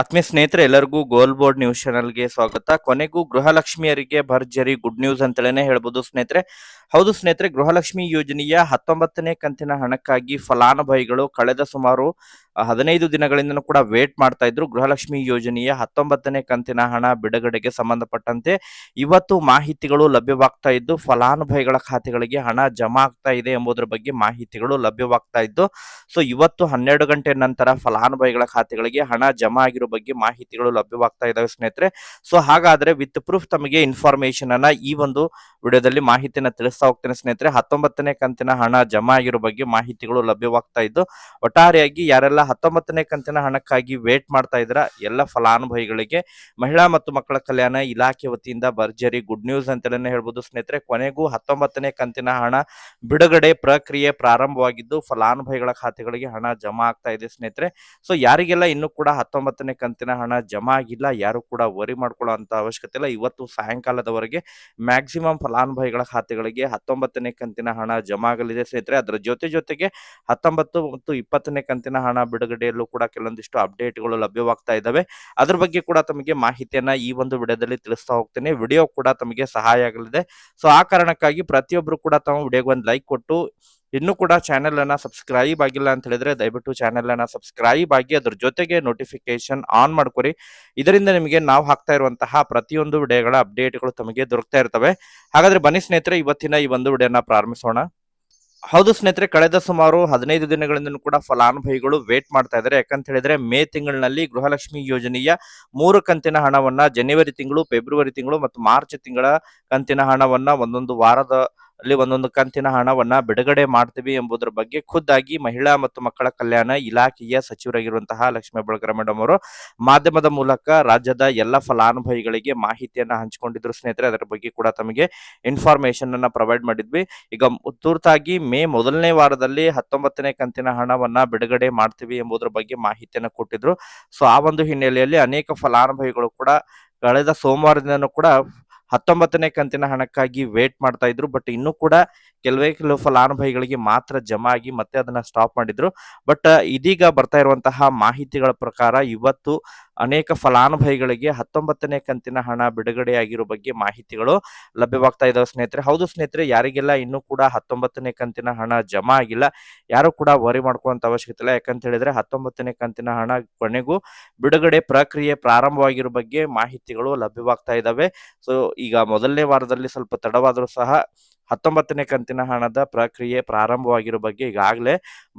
ಆತ್ಮೀಯ ಸ್ನೇಹಿತರೆ, ಎಲ್ಲರಿಗೂ ಗೋಲ್ ಬೋರ್ಡ್ ನ್ಯೂಸ್ ಚಾನಲ್ಗೆ ಸ್ವಾಗತ. ಕೊನೆಗೂ ಗೃಹಲಕ್ಷ್ಮಿಯರಿಗೆ ಭರ್ಜರಿ ಗುಡ್ ನ್ಯೂಸ್ ಅಂತಲೇ ಹೇಳ್ಬೋದು ಸ್ನೇಹಿತರೆ. ಹೌದು ಸ್ನೇಹಿತರೆ, ಗೃಹಲಕ್ಷ್ಮಿ ಯೋಜನೆಯ ಹತ್ತೊಂಬತ್ತನೇ ಕಂತಿನ ಹಣಕ್ಕಾಗಿ ಫಲಾನುಭವಿಗಳು ಕಳೆದ ಸುಮಾರು ಹದಿನೈದು ದಿನಗಳಿಂದ ಕೂಡ ವೇಟ್ ಮಾಡ್ತಾ ಇದ್ರು. ಗೃಹಲಕ್ಷ್ಮಿ ಯೋಜನೆಯ ಹತ್ತೊಂಬತ್ತನೇ ಕಂತಿನ ಹಣ ಬಿಡುಗಡೆಗೆ ಸಂಬಂಧಪಟ್ಟಂತೆ ಇವತ್ತು ಮಾಹಿತಿಗಳು ಲಭ್ಯವಾಗ್ತಾ ಇದ್ದು, ಫಲಾನುಭವಿಗಳ ಖಾತೆಗಳಿಗೆ ಹಣ ಜಮಾ ಆಗ್ತಾ ಇದೆ ಎಂಬುದರ ಬಗ್ಗೆ ಮಾಹಿತಿಗಳು ಲಭ್ಯವಾಗ್ತಾ ಇದ್ದು, ಸೊ ಇವತ್ತು ಹನ್ನೆರಡು ಗಂಟೆ ನಂತರ ಫಲಾನುಭವಿಗಳ ಖಾತೆಗಳಿಗೆ ಹಣ ಜಮಾ ಆಗಿರೋ ಬಗ್ಗೆ ಮಾಹಿತಿಗಳು ಲಭ್ಯವಾಗ್ತಾ ಇದಾವೆ ಸ್ನೇಹಿತರೆ. ಸೊ ಹಾಗಾದ್ರೆ ವಿತ್ ಪ್ರೂಫ್ ತಮಗೆ ಇನ್ಫಾರ್ಮೇಶನ್ ಅನ್ನ ಈ ಒಂದು ವಿಡಿಯೋದಲ್ಲಿ ಮಾಹಿತಿನ ತಿಳಿಸ್ತಾ ಹೋಗ್ತೇನೆ ಸ್ನೇಹಿತರೆ. ಹತ್ತೊಂಬತ್ತನೇ ಕಂತಿನ ಹಣ ಜಮಾ ಆಗಿರೋ ಬಗ್ಗೆ ಮಾಹಿತಿಗಳು ಲಭ್ಯವಾಗ್ತಾ ಇದ್ದು, ಒಟ್ಟಾರೆಯಾಗಿ ಯಾರೆಲ್ಲ ಹತ್ತೊಂಬತ್ತನೇ ಕಂತಿನ ಹಣಕ್ಕಾಗಿ ವೇಟ್ ಮಾಡ್ತಾ ಇದ್ರ ಎಲ್ಲ ಫಲಾನುಭವಿಗಳಿಗೆ, ಮಹಿಳಾ ಮತ್ತು ಮಕ್ಕಳ ಕಲ್ಯಾಣ ಇಲಾಖೆ ವತಿಯಿಂದ ಭರ್ಜರಿ ಗುಡ್ ನ್ಯೂಸ್ ಅಂತಲೇ ಹೇಳ್ಬೋದು ಸ್ನೇಹಿತರೆ. ಕೊನೆಗೂ ಹತ್ತೊಂಬತ್ತನೇ ಕಂತಿನ ಹಣ ಬಿಡುಗಡೆ ಪ್ರಕ್ರಿಯೆ ಪ್ರಾರಂಭವಾಗಿದ್ದು, ಫಲಾನುಭವಿಗಳ ಖಾತೆಗಳಿಗೆ ಹಣ ಜಮಾ ಆಗ್ತಾ ಇದೆ ಸ್ನೇಹಿತರೆ. ಸೊ ಯಾರಿಗೆಲ್ಲ ಇನ್ನು ಕೂಡ ಹತ್ತೊಂಬತ್ತನೇ ಕಂತಿನ ಹಣ ಜಮಾ ಆಗಿಲ್ಲ ಯಾರು ಕೂಡ ವರಿ ಮಾಡ್ಕೊಳ್ಳೋ ಅಂತ ಅವಶ್ಯಕತೆ ಇಲ್ಲ. ಇವತ್ತು ಸಾಯಂಕಾಲದವರೆಗೆ ಮ್ಯಾಕ್ಸಿಮಮ್ ಫಲಾನುಭವಿಗಳ ಖಾತೆಗಳಿಗೆ ಹತ್ತೊಂಬತ್ತನೇ ಕಂತಿನ ಹಣ ಜಮಾ ಆಗಲಿದೆ ಸ್ನೇಹಿತರೆ. ಅದರ ಜೊತೆ ಜೊತೆಗೆ ಹತ್ತೊಂಬತ್ತು ಮತ್ತು ಇಪ್ಪತ್ತನೇ ಕಂತಿನ ಹಣ ಬಿಡುಗಡೆಯಲ್ಲೂ ಕೂಡ ಕೆಲವೊಂದಿಷ್ಟು ಅಪ್ಡೇಟ್ಗಳು ಲಭ್ಯವಾಗ್ತಾ ಇದ್ದಾವೆ. ಅದ್ರ ಬಗ್ಗೆ ಕೂಡ ತಮಗೆ ಮಾಹಿತಿಯನ್ನ ಈ ಒಂದು ವಿಡಿಯೋದಲ್ಲಿ ತಿಳಿಸ್ತಾ ಹೋಗ್ತೇನೆ. ವಿಡಿಯೋ ಕೂಡ ತಮಗೆ ಸಹಾಯ ಆಗಲಿದೆ. ಸೊ, ಆ ಕಾರಣಕ್ಕಾಗಿ ಪ್ರತಿಯೊಬ್ಬರು ಕೂಡ ತಮ್ಮ ವಿಡಿಯೋಗೆ ಒಂದು ಲೈಕ್ ಕೊಟ್ಟು ಇನ್ನೂ ಕೂಡ ಚಾನೆಲ್ ಅನ್ನ ಸಬ್ಸ್ಕ್ರೈಬ್ ಆಗಿಲ್ಲ ಅಂತ ಹೇಳಿದ್ರೆ ದಯವಿಟ್ಟು ಚಾನೆಲ್ ಅನ್ನ ಸಬ್ಸ್ಕ್ರೈಬ್ ಆಗಿ ಅದ್ರ ಜೊತೆಗೆ ನೋಟಿಫಿಕೇಶನ್ ಆನ್ ಮಾಡ್ಕೊರಿ. ಇದರಿಂದ ನಿಮಗೆ ನಾವು ಹಾಕ್ತಾ ಇರುವಂತಹ ಪ್ರತಿಯೊಂದು ವಿಡಿಯೋಗಳ ಅಪ್ಡೇಟ್ಗಳು ತಮಗೆ ದೊರಕ್ತಾ ಇರ್ತವೆ. ಹಾಗಾದ್ರೆ ಬನ್ನಿ ಸ್ನೇಹಿತರೆ, ಇವತ್ತಿನ ಈ ಒಂದು ವಿಡಿಯೋನ ಪ್ರಾರಂಭಿಸೋಣ. ಹೌದು ಸ್ನೇಹಿತರೆ, ಕಳೆದ ಸುಮಾರು ಹದಿನೈದು ದಿನಗಳಿಂದ ಕೂಡ ಫಲಾನುಭವಿಗಳು ವೇಟ್ ಮಾಡ್ತಾ ಇದ್ದಾರೆ. ಯಾಕಂತ ಹೇಳಿದ್ರೆ ಮೇ ತಿಂಗಳಿನಲ್ಲಿ ಗೃಹಲಕ್ಷ್ಮಿ ಯೋಜನೆಯ ಮೂರು ಕಂತಿನ ಹಣವನ್ನ ಜನವರಿ ತಿಂಗಳು ಫೆಬ್ರವರಿ ತಿಂಗಳು ಮತ್ತು ಮಾರ್ಚ್ ತಿಂಗಳ ಕಂತಿನ ಹಣವನ್ನ ಒಂದೊಂದು ವಾರದ ಅಲ್ಲಿ ಒಂದೊಂದು ಕಂತಿನ ಹಣವನ್ನ ಬಿಡುಗಡೆ ಮಾಡ್ತೀವಿ ಎಂಬುದರ ಬಗ್ಗೆ ಖುದ್ದಾಗಿ ಮಹಿಳಾ ಮತ್ತು ಮಕ್ಕಳ ಕಲ್ಯಾಣ ಇಲಾಖೆಯ ಸಚಿವರಾಗಿರುವಂತಹ ಲಕ್ಷ್ಮೀ ಬಳಗರ ಮೇಡಮ್ ಅವರು ಮಾಧ್ಯಮದ ಮೂಲಕ ರಾಜ್ಯದ ಎಲ್ಲ ಫಲಾನುಭವಿಗಳಿಗೆ ಮಾಹಿತಿಯನ್ನ ಹಂಚಿಕೊಂಡಿದ್ರು. ಸ್ನೇಹಿತರೆ, ಅದರ ಬಗ್ಗೆ ಕೂಡ ತಮಗೆ ಇನ್ಫಾರ್ಮೇಶನ್ ಅನ್ನ ಪ್ರೊವೈಡ್ ಮಾಡಿದ್ವಿ. ಈಗ ತುರ್ತಾಗಿ ಮೇ ಮೊದಲನೇ ವಾರದಲ್ಲಿ ಹತ್ತೊಂಬತ್ತನೇ ಕಂತಿನ ಹಣವನ್ನ ಬಿಡುಗಡೆ ಮಾಡ್ತೀವಿ ಎಂಬುದರ ಬಗ್ಗೆ ಮಾಹಿತಿಯನ್ನ ಕೊಟ್ಟಿದ್ರು. ಸೊ, ಆ ಒಂದು ಹಿನ್ನೆಲೆಯಲ್ಲಿ ಅನೇಕ ಫಲಾನುಭವಿಗಳು ಕೂಡ, ಕಳೆದ ಸೋಮವಾರದಿಂದನೂ ಕೂಡ ಹತ್ತೊಂಬತ್ತನೇ ಕಂತಿನ ಹಣಕ್ಕಾಗಿ ವೇಟ್ ಮಾಡ್ತಾ ಇದ್ರು ಬಟ್ ಇನ್ನೂ ಕೂಡ ಕೆಲವೇ ಕೆಲವು ಫಲಾನುಭವಿಗಳಿಗೆ ಮಾತ್ರ ಜಮಾ ಆಗಿ ಮತ್ತೆ ಅದನ್ನ ಸ್ಟಾಪ್ ಮಾಡಿದ್ರು. ಬಟ್ ಇದೀಗ ಬರ್ತಾ ಇರುವಂತಹ ಮಾಹಿತಿಗಳ ಪ್ರಕಾರ ಇವತ್ತು ಅನೇಕ ಫಲಾನುಭವಿಗಳಿಗೆ ಹತ್ತೊಂಬತ್ತನೇ ಕಂತಿನ ಹಣ ಬಿಡುಗಡೆಯಾಗಿರೋ ಬಗ್ಗೆ ಮಾಹಿತಿಗಳು ಲಭ್ಯವಾಗ್ತಾ ಇದಾವೆ ಸ್ನೇಹಿತರೆ. ಹೌದು ಸ್ನೇಹಿತರೆ, ಯಾರಿಗೆಲ್ಲ ಇನ್ನೂ ಕೂಡ ಹತ್ತೊಂಬತ್ತನೇ ಕಂತಿನ ಹಣ ಜಮಾ ಆಗಿಲ್ಲ, ಯಾರು ಕೂಡ ವರಿ ಮಾಡ್ಕೊಳ್ಳುವಂತ ಅವಶ್ಯಕತೆ ಇಲ್ಲ. ಯಾಕಂತ ಹೇಳಿದ್ರೆ ಹತ್ತೊಂಬತ್ತನೇ ಕಂತಿನ ಹಣ ಕೊನೆಗೂ ಬಿಡುಗಡೆ ಪ್ರಕ್ರಿಯೆ ಪ್ರಾರಂಭವಾಗಿರೋ ಬಗ್ಗೆ ಮಾಹಿತಿಗಳು ಲಭ್ಯವಾಗ್ತಾ ಇದ್ದಾವೆ ಸೊ ಈಗ ಮೊದಲನೇ ವಾರದಲ್ಲಿ ಸ್ವಲ್ಪ ತಡವಾದರೂ ಸಹ ಹತ್ತೊಂಬತ್ತನೇ ಕಂತಿನ ಹಣದ ಪ್ರಕ್ರಿಯೆ ಪ್ರಾರಂಭವಾಗಿರೋ ಬಗ್ಗೆ ಈಗಾಗಲೇ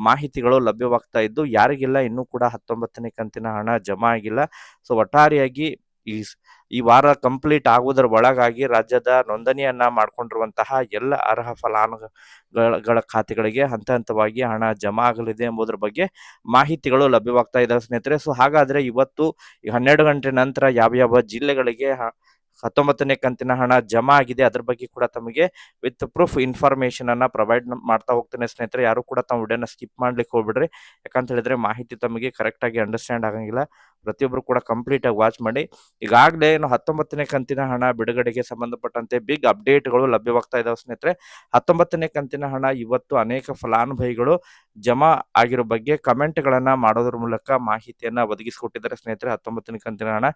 ಮಾಹಿತಿಗಳು ಲಭ್ಯವಾಗ್ತಾ ಇದ್ದು, ಯಾರಿಗಿಲ್ಲ, ಇನ್ನೂ ಕೂಡ ಹತ್ತೊಂಬತ್ತನೇ ಕಂತಿನ ಹಣ ಜಮಾ ಆಗಿಲ್ಲ. ಸೊ, ಒಟ್ಟಾರೆಯಾಗಿ ಈ ಈ ವಾರ ಕಂಪ್ಲೀಟ್ ಆಗುವುದರ ಒಳಗಾಗಿ ರಾಜ್ಯದ ನೋಂದಣಿಯನ್ನ ಮಾಡಿಕೊಂಡಿರುವಂತಹ ಎಲ್ಲ ಅರ್ಹ ಫಲಾನುಗಳ ಖಾತೆಗಳಿಗೆ ಹಂತ ಹಂತವಾಗಿ ಹಣ ಜಮಾ ಆಗಲಿದೆ ಎಂಬುದರ ಬಗ್ಗೆ ಮಾಹಿತಿಗಳು ಲಭ್ಯವಾಗ್ತಾ ಇದ್ದಾವೆ ಸ್ನೇಹಿತರೆ. ಸೊ, ಹಾಗಾದ್ರೆ ಇವತ್ತು ಹನ್ನೆರಡು ಗಂಟೆ ನಂತರ ಯಾವ ಯಾವ ಜಿಲ್ಲೆಗಳಿಗೆ ಹತ್ತೊಂಬತ್ತನೇ ಕಂತಿನ ಹಣ ಜಮಾ ಆಗಿದೆ. ಅದ್ರ ಬಗ್ಗೆ ಕೂಡ ತಮಗೆ ವಿತ್ ಪ್ರೂಫ್ ಇನ್ಫಾರ್ಮೇಶನ್ ಅನ್ನ ಪ್ರೊವೈಡ್ ಮಾಡ್ತಾ ಹೋಗ್ತೇನೆ ಸ್ನೇಹಿತರೆ. ಯಾರು ಕೂಡ ತಮ್ಮ ವಿಡಿಯೋನ ಸ್ಕಿಪ್ ಮಾಡ್ಲಿಕ್ಕೆ ಹೋಗ್ಬಿಡ್ರಿ. ಯಾಕಂತ ಹೇಳಿದ್ರೆ ಮಾಹಿತಿ ತಮಗೆ ಕರೆಕ್ಟ್ ಆಗಿ ಅಂಡರ್ಸ್ಟ್ಯಾಂಡ್ ಆಗಂಗಿಲ್ಲ. ಪ್ರತಿಯೊಬ್ಬರು ಕೂಡ ಕಂಪ್ಲೀಟ್ ಆಗಿ ವಾಚ್ ಮಾಡಿ. ಈಗಾಗಲೇ ಏನು ಹತ್ತೊಂಬತ್ತನೇ ಕಂತಿನ ಹಣ ಬಿಡುಗಡೆಗೆ ಸಂಬಂಧಪಟ್ಟಂತೆ ಬಿಗ್ ಅಪ್ಡೇಟ್ಗಳು ಲಭ್ಯವಾಗ್ತಾ ಇದಾವೆ ಸ್ನೇಹಿತರೆ. ಹತ್ತೊಂಬತ್ತನೇ ಕಂತಿನ ಹಣ ಇವತ್ತು ಅನೇಕ ಫಲಾನುಭವಿಗಳು ಜಮಾ ಆಗಿರೋ ಬಗ್ಗೆ ಕಮೆಂಟ್ಗಳನ್ನು ಮಾಡೋದ್ರ ಮೂಲಕ ಮಾಹಿತಿಯನ್ನ ಒದಗಿಸಿಕೊಟ್ಟಿದ್ದಾರೆ ಸ್ನೇಹಿತರೆ. ಹತ್ತೊಂಬತ್ತನೇ ಕಂತಿನ ಹಣ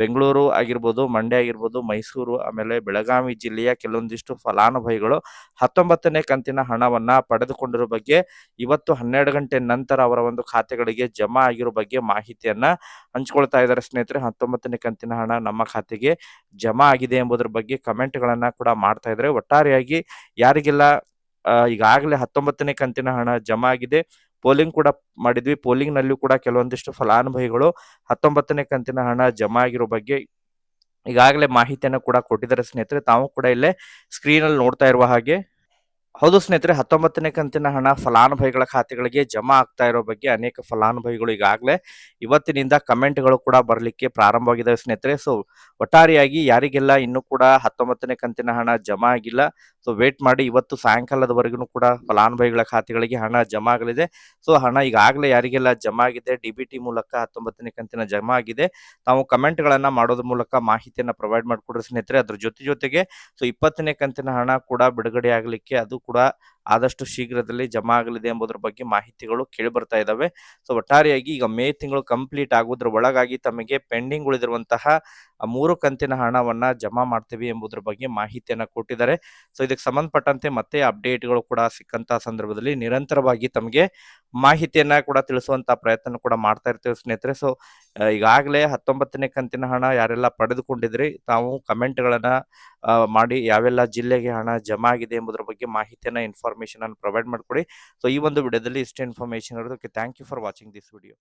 ಬೆಂಗಳೂರು ಆಗಿರ್ಬೋದು, ಮಂಡ್ಯ ಆಗಿರ್ಬೋದು, ಮೈಸೂರು, ಆಮೇಲೆ ಬೆಳಗಾವಿ ಜಿಲ್ಲೆಯ ಕೆಲವೊಂದಿಷ್ಟು ಫಲಾನುಭವಿಗಳು ಹತ್ತೊಂಬತ್ತನೇ ಕಂತಿನ ಹಣವನ್ನ ಪಡೆದುಕೊಂಡಿರೋ ಬಗ್ಗೆ ಇವತ್ತು ಹನ್ನೆರಡು ಗಂಟೆ ನಂತರ ಅವರ ಒಂದು ಖಾತೆಗಳಿಗೆ ಜಮಾ ಆಗಿರೋ ಬಗ್ಗೆ ಮಾಹಿತಿಯನ್ನ ಹಂಚ್ಕೊಳ್ತಾ ಇದ್ದಾರೆ ಸ್ನೇಹಿತರೆ, ಹತ್ತೊಂಬತ್ತನೇ ಕಂತಿನ ಹಣ ನಮ್ಮ ಖಾತೆಗೆ ಜಮಾ ಆಗಿದೆ ಎಂಬುದರ ಬಗ್ಗೆ ಕಮೆಂಟ್ಗಳನ್ನ ಕೂಡ ಮಾಡ್ತಾ ಇದ್ದಾರೆ. ಒಟ್ಟಾರೆಯಾಗಿ ಯಾರಿಗೆಲ್ಲ ಈಗಾಗಲೇ ಹತ್ತೊಂಬತ್ತನೇ ಕಂತಿನ ಹಣ ಜಮಾ ಆಗಿದೆ, ಪೋಲಿಂಗ್ ಕೂಡ ಮಾಡಿದ್ವಿ. ಪೋಲಿಂಗ್ ನಲ್ಲೂ ಕೂಡ ಕೆಲವೊಂದಿಷ್ಟು ಫಲಾನುಭವಿಗಳು ಹತ್ತೊಂಬತ್ತನೇ ಕಂತಿನ ಹಣ ಜಮಾ ಆಗಿರೋ ಬಗ್ಗೆ ಈಗಾಗಲೇ ಮಾಹಿತಿಯನ್ನು ಕೂಡ ಕೊಟ್ಟಿದ್ದಾರೆ ಸ್ನೇಹಿತರೆ. ತಾವು ಕೂಡ ಇಲ್ಲೇ ಸ್ಕ್ರೀನ್ ಅಲ್ಲಿ ನೋಡ್ತಾ ಇರುವ ಹಾಗೆ ಹೌದು ಸ್ನೇಹಿತರೆ, ಹತ್ತೊಂಬತ್ತನೇ ಕಂತಿನ ಹಣ ಫಲಾನುಭವಿಗಳ ಖಾತೆಗಳಿಗೆ ಜಮಾ ಆಗ್ತಾ ಇರೋ ಬಗ್ಗೆ ಅನೇಕ ಫಲಾನುಭವಿಗಳು ಈಗಾಗಲೇ ಇವತ್ತಿನಿಂದ ಕಮೆಂಟ್ಗಳು ಕೂಡ ಬರಲಿಕ್ಕೆ ಪ್ರಾರಂಭವಾಗಿದ್ದಾವೆ ಸ್ನೇಹಿತರೆ. ಸೊ, ಒಟ್ಟಾರೆಯಾಗಿ ಯಾರಿಗೆಲ್ಲ ಇನ್ನೂ ಕೂಡ ಹತ್ತೊಂಬತ್ತನೇ ಕಂತಿನ ಹಣ ಜಮಾ ಆಗಿಲ್ಲ ಸೊ ವೇಟ್ ಮಾಡಿ ಇವತ್ತು ಸಾಯಂಕಾಲದವರೆಗೂ ಕೂಡ ಫಲಾನುಭವಿಗಳ ಖಾತೆಗಳಿಗೆ ಹಣ ಜಮಾ ಆಗಲಿದೆ. ಸೊ ಹಣ ಈಗಾಗಲೇ ಯಾರಿಗೆಲ್ಲ ಜಮಾ ಆಗಿದೆ, ಡಿ ಬಿ ಟಿ ಮೂಲಕ ಹತ್ತೊಂಬತ್ತನೇ ಕಂತಿನ ಜಮಾ ಆಗಿದೆ. ತಾವು ಕಮೆಂಟ್ಗಳನ್ನು ಮಾಡೋದ್ರ ಮೂಲಕ ಮಾಹಿತಿಯನ್ನು ಪ್ರೊವೈಡ್ ಮಾಡಿಕೊಡ್ರಿ ಸ್ನೇಹಿತರೆ. ಅದ್ರ ಜೊತೆ ಜೊತೆಗೆ ಸೊ ಇಪ್ಪತ್ತನೇ ಕಂತಿನ ಹಣ ಕೂಡ ಬಿಡುಗಡೆ ಆಗಲಿಕ್ಕೆ ಅದು ಕೂಡ ಆದಷ್ಟು ಶೀಘ್ರದಲ್ಲಿ ಜಮಾ ಆಗಲಿದೆ ಎಂಬುದರ ಬಗ್ಗೆ ಮಾಹಿತಿಗಳು ಕೇಳಿ ಬರ್ತಾ ಇದ್ದಾವೆ. ಸೊ ಒಟ್ಟಾರೆಯಾಗಿ ಈಗ ಮೇ ತಿಂಗಳು ಕಂಪ್ಲೀಟ್ ಆಗೋದ್ರ ಒಳಗಾಗಿ ತಮಗೆ ಪೆಂಡಿಂಗ್ ಉಳಿದಿರುವಂತಹ ಮೂರು ಕಂತಿನ ಹಣವನ್ನ ಜಮಾ ಮಾಡ್ತೀವಿ ಎಂಬುದರ ಬಗ್ಗೆ ಮಾಹಿತಿಯನ್ನು ಕೊಟ್ಟಿದ್ದಾರೆ. ಸೊ ಇದಕ್ಕೆ ಸಂಬಂಧಪಟ್ಟಂತೆ ಮತ್ತೆ ಅಪ್ಡೇಟ್ಗಳು ಕೂಡ ಸಿಕ್ಕಂತಹ ಸಂದರ್ಭದಲ್ಲಿ ನಿರಂತರವಾಗಿ ತಮಗೆ ಮಾಹಿತಿಯನ್ನ ಕೂಡ ತಿಳಿಸುವಂತ ಪ್ರಯತ್ನ ಕೂಡ ಮಾಡ್ತಾ ಇರ್ತೀವಿ ಸ್ನೇಹಿತರೆ. ಸೊ ಈಗಾಗಲೇ ಹತ್ತೊಂಬತ್ತನೇ ಕಂತಿನ ಹಣ ಯಾರೆಲ್ಲ ಪಡೆದುಕೊಂಡಿದ್ರಿ, ತಾವು ಕಮೆಂಟ್ಗಳನ್ನ ಮಾಡಿ ಯಾವೆಲ್ಲ ಜಿಲ್ಲೆಗೆ ಹಣ ಜಮಾ ಆಗಿದೆ ಎಂಬುದರ ಬಗ್ಗೆ ಮಾಹಿತಿಯನ್ನ ಇನ್ಫಾರ್ಮೇಶನ್ ಅನ್ನು ಪ್ರೊವೈಡ್ ಮಾಡಿಕೊಡಿ. ಸೊ ಈ ಒಂದು ವಿಡಿಯೋದಲ್ಲಿ ಇಷ್ಟೇ ಇನ್ಫಾರ್ಮೇಶನ್ ಇರೋದಕ್ಕೆ thank you for watching this video